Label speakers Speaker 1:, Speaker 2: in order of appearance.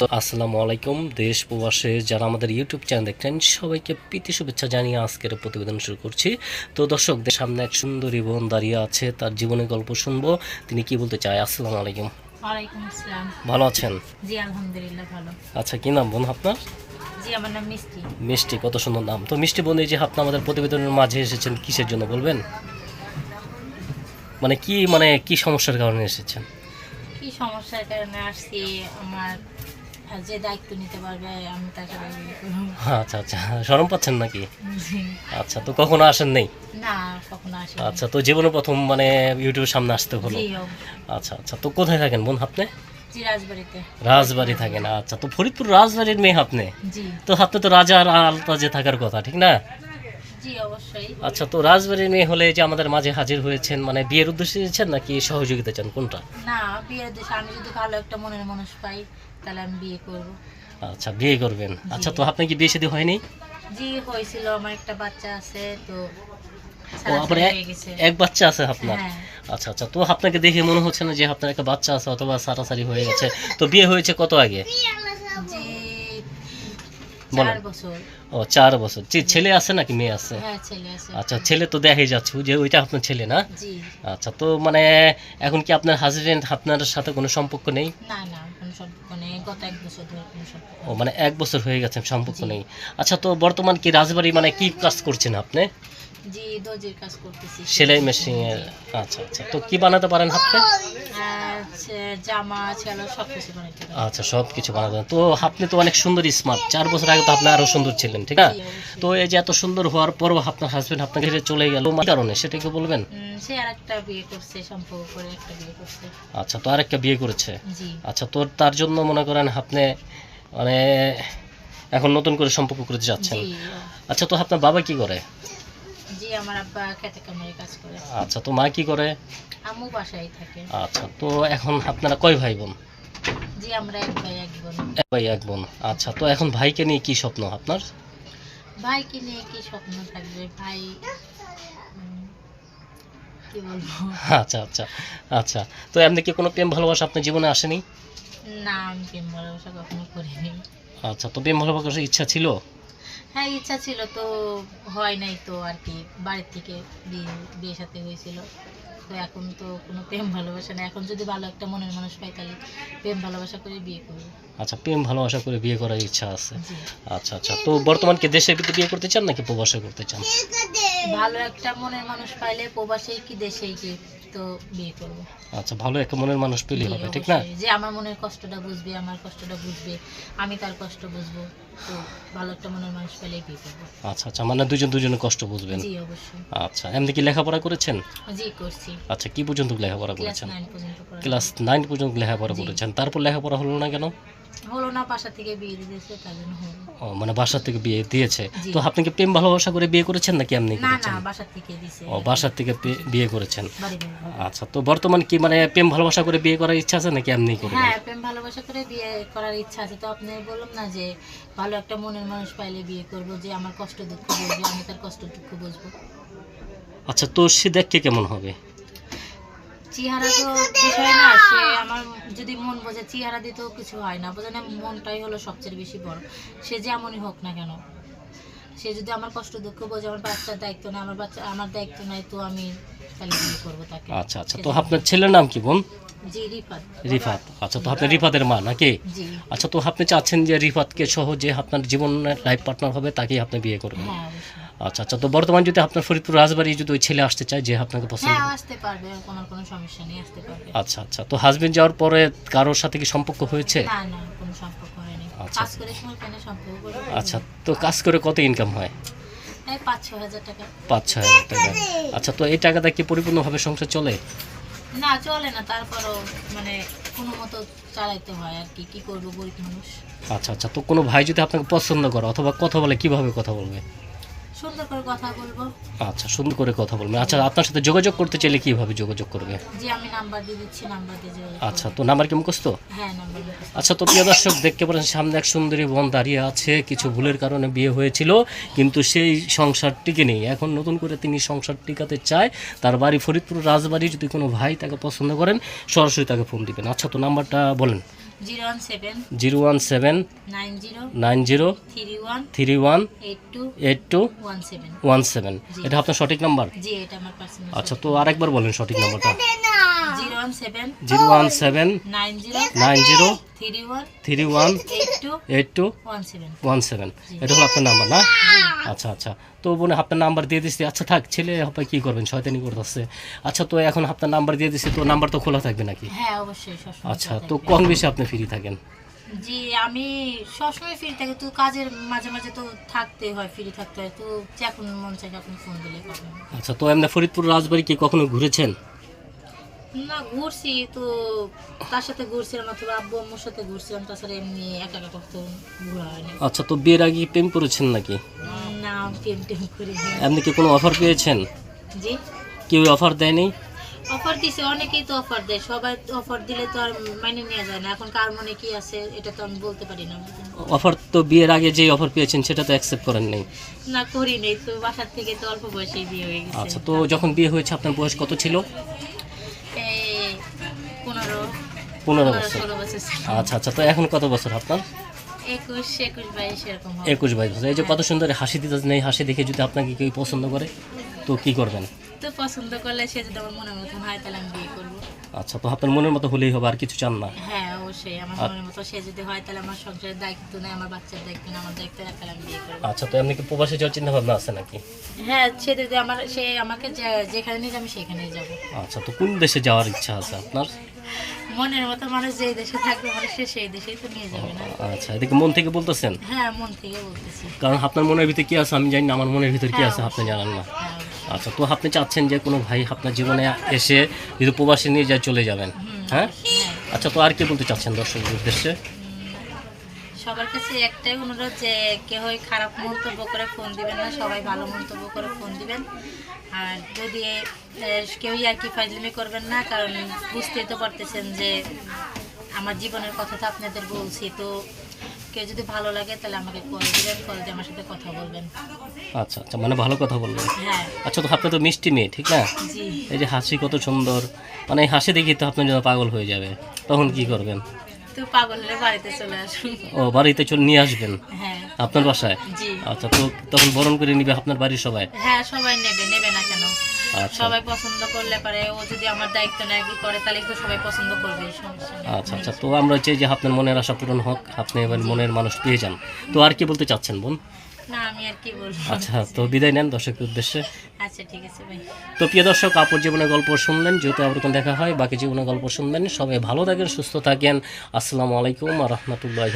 Speaker 1: তো আসসালামু আলাইকুম দেশ প্রবাসে যারা আমাদের ইউটিউব চ্যানেল দেখছেন সবাইকে প্রীতি শুভেচ্ছা জানিয়ে আজকের প্রতিবেদন শুরু করছি। তো দর্শকদের সামনে এক সুন্দরী বোন দাঁড়িয়ে আছে তার জীবনের গল্প শুনব। তিনি কি বলতে চায়? আসসালামু আলাইকুম।
Speaker 2: ওয়ালাইকুম আসসালাম।
Speaker 1: ভালো আছেন?
Speaker 2: জি আলহামদুলিল্লাহ ভালো।
Speaker 1: আচ্ছা কি নাম বোন আপনার?
Speaker 2: জি আমার নাম মিষ্টি।
Speaker 1: মিষ্টি কত সুন্দর নাম। তো মিষ্টি বোন এই যে আপনি আমাদের প্রতিবেদনের মাঝে এসেছেন কিসের জন্য বলবেন? মানে কি মানে কি সমস্যার কারণে এসেছেন?
Speaker 2: কি সমস্যার কারণে আসছি? আমার যে দায়িত্ব নিতে পারবে আমি তার সাথে বিয়ে করব।
Speaker 1: আচ্ছা আচ্ছা শরম পাচ্ছেন নাকি? আচ্ছা তো কখনো আসেন নেই?
Speaker 2: না কখনো আসি
Speaker 1: আচ্ছা তো জীবনে প্রথম মানে ইউটিউবের সামনে আসতে হলো। আচ্ছা আচ্ছা তো কোথায় থাকেন বোন আপনি? রাজবাড়ি থাকেন আচ্ছা তো ফরিদপুর রাজবাড়ির মেয়ে আপনি? তো আপনি তো রাজার আলতাজে থাকার কথা ঠিক না? আচ্ছা তো রাজবাড়ির মেয়ে হলে যে আমাদের মাঝে হাজির হয়েছেন মানে বিয়ের উদ্দেশ্যে এসেছেন নাকি সহযোগিতা চান কোনটা?
Speaker 2: না বিয়ের দেশে আমি যদি ভালো একটা মনের মানুষ পাই তাহলে আমি বিয়ে করব।
Speaker 1: আচ্ছা বিয়ে করবেন। আচ্ছা তো আপনি কি বিয়ে শাদী হয়নি?
Speaker 2: জি হয়েছিল। আমার একটা বাচ্চা আছে তো
Speaker 1: ও
Speaker 2: সারাসারি
Speaker 1: এক- এক বাচ্চা আছে আপনার?
Speaker 2: হ্যাঁ।
Speaker 1: আচ্ছা আচ্ছা তো আপনাকে দেখে মনে হচ্ছে না যে আপনার একটা বাচ্চা আছে অথবা সারাসারি হয়ে গেছে। তো বিয়ে হয়েছে কত আগে?
Speaker 2: জি
Speaker 1: বলেন।
Speaker 2: চার বছর।
Speaker 1: ও চার বছর। জি ছেলে আছে নাকি মেয়ে আছে?
Speaker 2: হ্যাঁ ছেলে আছে।
Speaker 1: আচ্ছা ছেলে তো দেখাই যাচ্ছে যে ওইটা আপনার ছেলে না?
Speaker 2: জি।
Speaker 1: আচ্ছা তো মানে এখন কি আপনার হাজবেন্ড আপনার সাথে কোনো সম্পর্ক নেই?
Speaker 2: না না। কোনো সম্পর্ক নেই গত এক বছর ধরে কোনো সম্পর্ক
Speaker 1: ও মানে এক বছর হয়ে গেছে সম্পর্ক নেই। আচ্ছা তো বর্তমান কি রাজবাড়ি মানে কি কাজ করছেন আপনি?
Speaker 2: জি দর্জির কাজ করতেছি।
Speaker 1: সেলাই মেশিনের আচ্ছা আচ্ছা। তো কি বানাতে পারেন
Speaker 2: জামা ছেলে সব কিছু
Speaker 1: আচ্ছা সব কিছু বানাতে তো আপনি তো অনেক সুন্দর স্মার্ট চার বছর আগে তো আপনি আরও সুন্দর ছিলেন ঠিক না? তো এই যে এত সুন্দর হওয়ার পরও আপনার হাজবেন্ড আপনাকে ছেড়ে চলে গেল কি কারণে? সেটা কি বলবেন?
Speaker 2: সে একটা বিয়ে করছে সম্পর্ক করে একটা বিয়ে করছে।
Speaker 1: আচ্ছা তো আরেকটা বিয়ে করেছে?
Speaker 2: জি।
Speaker 1: আচ্ছা তো তার জন্য মনে করেন আপনি মানে এখন নতুন করে সম্পর্ক করতে যাচ্ছেন। আচ্ছা তো আপনার বাবা কি করে?
Speaker 2: জি আমার আব্বা খেতে কামারে কাজ করে।
Speaker 1: আচ্ছা তো মা কি করে?
Speaker 2: আম্মু বাসায় থাকে।
Speaker 1: আচ্ছা তো এখন আপনারা কয় ভাই বোন
Speaker 2: জি আমরা এক ভাই এক বোন।
Speaker 1: এক ভাই এক বোন। আচ্ছা তো এখন ভাইকে নিয়ে কি স্বপ্ন আপনার?
Speaker 2: ভাইকে নিয়ে কি স্বপ্ন থাকবে? ভাই কি বলব?
Speaker 1: আচ্ছা আচ্ছা আচ্ছা। তো এমনি কি কোনো প্রেম ভালোবাসা আপনার জীবনে আসেনি?
Speaker 2: না আমি প্রেম ভালোবাসা কখনো করিনি।
Speaker 1: আচ্ছা তো প্রেম ভালোবাসার ইচ্ছা ছিল?
Speaker 2: হ্যাঁ ইচ্ছা ছিল তো হয় নাই তো আর কি। বাড়ির থেকে বিয়ে বিয়ে সাথে হয়েছিল। তো এখন তো কোনো প্রেম ভালোবাসা নেই। এখন যদি ভালো একটা মনের মানুষ পাই তাহলে প্রেম ভালোবাসা করে বিয়ে করব।
Speaker 1: আচ্ছা প্রেম ভালোবাসা করে বিয়ে করার ইচ্ছা আছে। আচ্ছা আচ্ছা। তো বর্তমান কি দেশের ভিতরে বিয়ে করতে চান নাকি প্রবাসে করতে চান?
Speaker 2: ভালো একটা মনের মানুষ পাইলে প্রবাসেই কি দেশেই কি তো বিয়ে করব।
Speaker 1: আচ্ছা ভালো একটা মনের মানুষ পেলে হবে ঠিক না?
Speaker 2: যে আমার মনের কষ্টটা বুঝবে আমার কষ্টটা বুঝবে আমি তার কষ্ট বুঝব। তো ভালো একটা মনের মানুষ পেলেই বিয়ে করব।
Speaker 1: আচ্ছা আচ্ছা মানে দুজন দুজনের কষ্ট বুঝবেন?
Speaker 2: জি অবশ্যই।
Speaker 1: আচ্ছা এমনি কি লেখাপড়া করেছেন?
Speaker 2: জি করছি।
Speaker 1: আচ্ছা কি পর্যন্ত লেখাপড়া
Speaker 2: ক্লাস
Speaker 1: করেছেন?
Speaker 2: নাইন পর্যন্ত পড়া
Speaker 1: ক্লাস নাইন পর্যন্ত লেখাপড়া করেছেন। তারপর লেখাপড়া হলো না কেন?
Speaker 2: হলো না বাসা থেকে বিয়ে দিয়েছে তার জন্য হলো।
Speaker 1: ও মানে বাসা থেকে বিয়ে দিয়েছে? তো আপনি কি প্রেম ভালোবাসা করে বিয়ে করেছেন নাকি এমনি
Speaker 2: না না বাসা থেকে দিছে
Speaker 1: ও বাসার থেকে বিয়ে করেছেন।
Speaker 2: বাড়ি বাড়ি।
Speaker 1: আচ্ছা তো বর্তমান কি মানে প্রেম ভালোবাসা করে বিয়ে করার ইচ্ছা আছে নাকি এমনি করবেন
Speaker 2: হ্যাঁ প্রেম ভালোবাসা করে বিয়ে করার ইচ্ছা আছে। তো আপনি বললাম না যে ভালো একটা মনের মানুষ পাইলে বিয়ে করব যে আমার কষ্ট দুঃখ বুঝবে আমি তার কষ্ট দুঃখ বুঝব।
Speaker 1: আচ্ছা তো সে দেখতে কেমন হবে?
Speaker 2: চেহারা তো বিষয় না সে আমার যদি মন বোঝে চেহারা দিতেও কিছু হয় না। বোঝে না মনটাই হলো সবচেয়ে বেশি বড়। সে যেমনই হোক না কেন। সে যদি আমার কষ্ট দুঃখ বোঝে আমার বাচ্চার দায়িত্ব না আমার বাচ্চা আমার দায়িত্ব নাই তো আমি তাহলে বিয়ে করব তাকে।
Speaker 1: আচ্ছা আচ্ছা। তো আপনার ছেলের নাম কি বোন?
Speaker 2: জি রিফাত।
Speaker 1: রিফাত। আচ্ছা তো আপনি রিফাতের মা নাকি? আচ্ছা তো আপনি চাচ্ছেন যে রিফাতকে সহ যে আপনার জীবনের লাইফ পার্টনার হবে তাকেই আপনি বিয়ে করবেন?
Speaker 2: হ্যাঁ অবশ্যই।
Speaker 1: আচ্ছা আচ্ছা তো বর্তমান যদি আপনার ফরিদপুর রাজবাড়ি যদি ওই ছেলে আসতে চায় যে আপনাকে পছন্দ?
Speaker 2: হ্যাঁ আসতে পারবে কোনো সমস্যা নেই আসতে পারবে।
Speaker 1: আচ্ছা আচ্ছা তো হাজবেন্ড যাওয়ার পরে কারোর সাথে কি সম্পর্ক হয়েছে?
Speaker 2: না না কোনো সম্পর্ক হয়নি।
Speaker 1: আচ্ছা।
Speaker 2: কাজ করে সময় কেন সম্পর্ক করবে
Speaker 1: আচ্ছা তো কাজ করে কত ইনকাম হয়?
Speaker 2: এই পাঁচ ছ হাজার টাকা।
Speaker 1: পাঁচ ছয় হাজার টাকা। আচ্ছা তো এই টাকাটা কি পরিপূর্ণভাবে সংসার চলে?
Speaker 2: না চলে না তারপরও মানে কোনো মতো চালাইতে হয় আর কি কি করব গরিব মানুষ।
Speaker 1: আচ্ছা আচ্ছা তো কোনো ভাই যদি আপনাকে পছন্দ করে অথবা কথা বলে কীভাবে কথা বলবে?
Speaker 2: সুন্দর করে কথা বলব।
Speaker 1: আচ্ছা সুন্দর করে কথা বলবে আচ্ছা আপনার সাথে যোগাযোগ করতে চাইলে কীভাবে যোগাযোগ করবে?
Speaker 2: যে আমি নাম্বার দিয়ে দিচ্ছি নাম্বার দিয়ে যোগাযোগ
Speaker 1: আচ্ছা তো নাম্বার কি মুখস্থ?
Speaker 2: হ্যাঁ নাম্বার।
Speaker 1: আচ্ছা তো প্রিয় দর্শক দেখতে পারেন সামনে এক সুন্দরী বোন দাঁড়িয়ে আছে। কিছু ভুলের কারণে বিয়ে হয়েছিল কিন্তু সেই সংসার টিকে নেই এখন নতুন করে তিনি সংসার টিকাতে চায়। তার বাড়ি ফরিদপুর রাজবাড়ি। যদি কোনো ভাই তাকে পছন্দ করেন সরাসরি তাকে ফোন দিবেন। আচ্ছা তো নাম্বারটা বলেন।
Speaker 2: Zero one seven nine zero three one eight two one seven.
Speaker 1: এটা আপনার সঠিক নাম্বার?
Speaker 2: জি এটা আমার পার্সোনাল
Speaker 1: আচ্ছা তো আরেকবার বলেন সঠিক নাম্বারটা।
Speaker 2: Zero one seven nine zero three one eight two one seven
Speaker 1: এটা হলো আপনার নাম্বার না? আচ্ছা আচ্ছা। তো বোনে আপনার নাম্বার দিয়ে দিচ্ছি আচ্ছা থাক ছেলে হবে কি করবেন? শয়তানি করতেছে। আচ্ছা তো এখন আপনার নাম্বার দিয়ে দিচ্ছি তো নাম্বার তো খোলা থাকবে নাকি?
Speaker 2: হ্যাঁ অবশ্যই
Speaker 1: আচ্ছা তো। কোন বেশি আপনি ফ্রি থাকেন?
Speaker 2: জি আমি সবসময় ফ্রি থাকি। তো কাজের মাঝে মাঝে তো থাকতে হয় ফ্রি থাকতে হয়। তো যখন মন চাই তখন ফোন দিলে পাবেন
Speaker 1: আচ্ছা তো এমনি ফরিদপুর রাজবাড়ি কি কখনো ঘুরেছেন?
Speaker 2: না ঘুরছি তো তার সাথে ঘুরছিলাম অথবা আব্বু আম্মুর সাথে ঘুরছিলাম তাছাড়া এমনি একা একা ঘোরা হয়নি।
Speaker 1: আচ্ছা তো বিয়ের আগে প্রেম করেছেন নাকি?
Speaker 2: না টেম টেম করি
Speaker 1: এমনি কি কোনো অফার পেয়েছেন?
Speaker 2: জি?
Speaker 1: কেউ অফার দেয়নি
Speaker 2: অফার দিছে অনেকেই তো অফার দেয় সবাই অফার দিলে তো আর মাইনে নেওয়া যায় না এখন কার মনে কি আছে এটা তো আমি বলতে পারি না।
Speaker 1: অফার তো বিয়ের আগে যে অফার পেয়েছেন সেটা তো অ্যাকসেপ্ট করেন নাই।
Speaker 2: না করি নেই তো বাসার থেকে তো অল্প বয়সেই বিয়ে হয়ে গেছে।
Speaker 1: আচ্ছা তো যখন বিয়ে হয়েছে আপনার বয়স কত ছিল?
Speaker 2: পনেরো
Speaker 1: বছর। আচ্ছা আচ্ছা তো এখন কত বছর আপনার?
Speaker 2: একুশ বাইশ
Speaker 1: বছর। এই যে কত সুন্দর হাসি দিতেছেন এই হাসি দেখে যদি আপনাকে কেউ পছন্দ করে তো কি করবেন?
Speaker 2: তো পছন্দ করলে সে যদি আমার মনের মতন হয় তাহলে আমি বিয়ে করব।
Speaker 1: আচ্ছা তো আপনার মনের মতো হলেই হবে আর কিছু চান না?
Speaker 2: হ্যাঁ অবশ্যই। আমার মনের মতো সে যদি হয় তাহলে আমার সংসারের দায়িত্ব নেই আমার বাচ্চার দায়িত্ব নেই আমার দায়িত্ব তাহলে আমি বিয়ে করব।
Speaker 1: আচ্ছা তো এমনি কি প্রবাসী যাওয়ার চিন্তা ভাবনা আছে নাকি?
Speaker 2: হ্যাঁ সে যদি আমার সে আমাকে যেখানে নিয়ে যাবে আমি সেখানেই যাব।
Speaker 1: আচ্ছা তো কোন দেশে যাওয়ার ইচ্ছা আছে আপনার?
Speaker 2: মনের মতো মানুষ যেই দেশে থাকবে মানুষ সে সেই দেশেই তো নিয়ে যাবে না।
Speaker 1: আচ্ছা এদিকে মন থেকে বলতেছেন?
Speaker 2: হ্যাঁ মন থেকে বলতেছি।
Speaker 1: কারণ আপনার মনের ভিতরে কি আছে? আমি জানি না আমার মনের ভিতরে কি আছে আপনি জানেন না।
Speaker 2: হ্যাঁ
Speaker 1: আচ্ছা তো আপনি চাচ্ছেন যে কোনো ভাই আপনার জীবনে এসে যদি প্রবাসী নিয়ে যায় চলে যাবেন। হ্যাঁ?
Speaker 2: হ্যাঁ
Speaker 1: আচ্ছা তো আর কি বলতে চাচ্ছেন দর্শকদের উদ্দেশ্যে?
Speaker 2: সবার কাছে একটাই অনুরোধ যে কেউই খারাপ মন্তব্য করে ফোন দিবেন না সবাই ভালো মন্তব্য করে ফোন দিবেন। আর যদি কেউই আর কি ফাজলিমি করবেন না কারণ বুঝতেই তো পারতেছেন যে আমার জীবনের কথা তো আপনাদের বলছি তো কেউ যদি ভালো লাগে তাহলে আমাকে কল দিবেন কল দিয়ে আমার সাথে কথা বলবেন।
Speaker 1: আচ্ছা আচ্ছা মানে ভালো কথা বলবেন।
Speaker 2: হ্যাঁ।
Speaker 1: আচ্ছা তো আপনি তো মিষ্টি মেয়ে ঠিক না? এই যে হাসি কত সুন্দর মানে হাসি দেখি তো আপনার জন্য পাগল হয়ে যাবে তখন কি করবেন?
Speaker 2: তো পাগলের বাড়িতে চলে আসুন।
Speaker 1: ও বাড়িতে চলে নিয়ে আসবেন?
Speaker 2: হ্যাঁ।
Speaker 1: আপনার বাসায়?
Speaker 2: জি।
Speaker 1: আচ্ছা তো তখন বরণ করে নিবে আপনার বাড়ির সবাই?
Speaker 2: হ্যাঁ সবাই নেবে নেবে না কেন?
Speaker 1: আচ্ছা।
Speaker 2: সবাই পছন্দ করলে পারে ও যদি আমার দায়িত্ব নেয় করে তাহলে তো সবাই পছন্দ করবে
Speaker 1: আচ্ছা আচ্ছা তো আমরা চাই যে আপনার মনের আশা পূরণ হোক আপনি এবার মনের মানুষ পেয়ে যান। তো আর কি বলতে চাচ্ছেন বোন?
Speaker 2: না আমি আর কি বলব।
Speaker 1: আচ্ছা তো বিদায় নেন দর্শকের উদ্দেশ্যে।
Speaker 2: আচ্ছা ঠিক আছে ভাই।
Speaker 1: তো প্রিয় দর্শক আপুর জীবনের গল্প শুনলেন যেহেতু আবার দেখা হয় বাকি জীবনের গল্প শুনবেন। সবাই ভালো থাকেন সুস্থ থাকেন। আসসালামু আলাইকুম রহমতুল্লাহ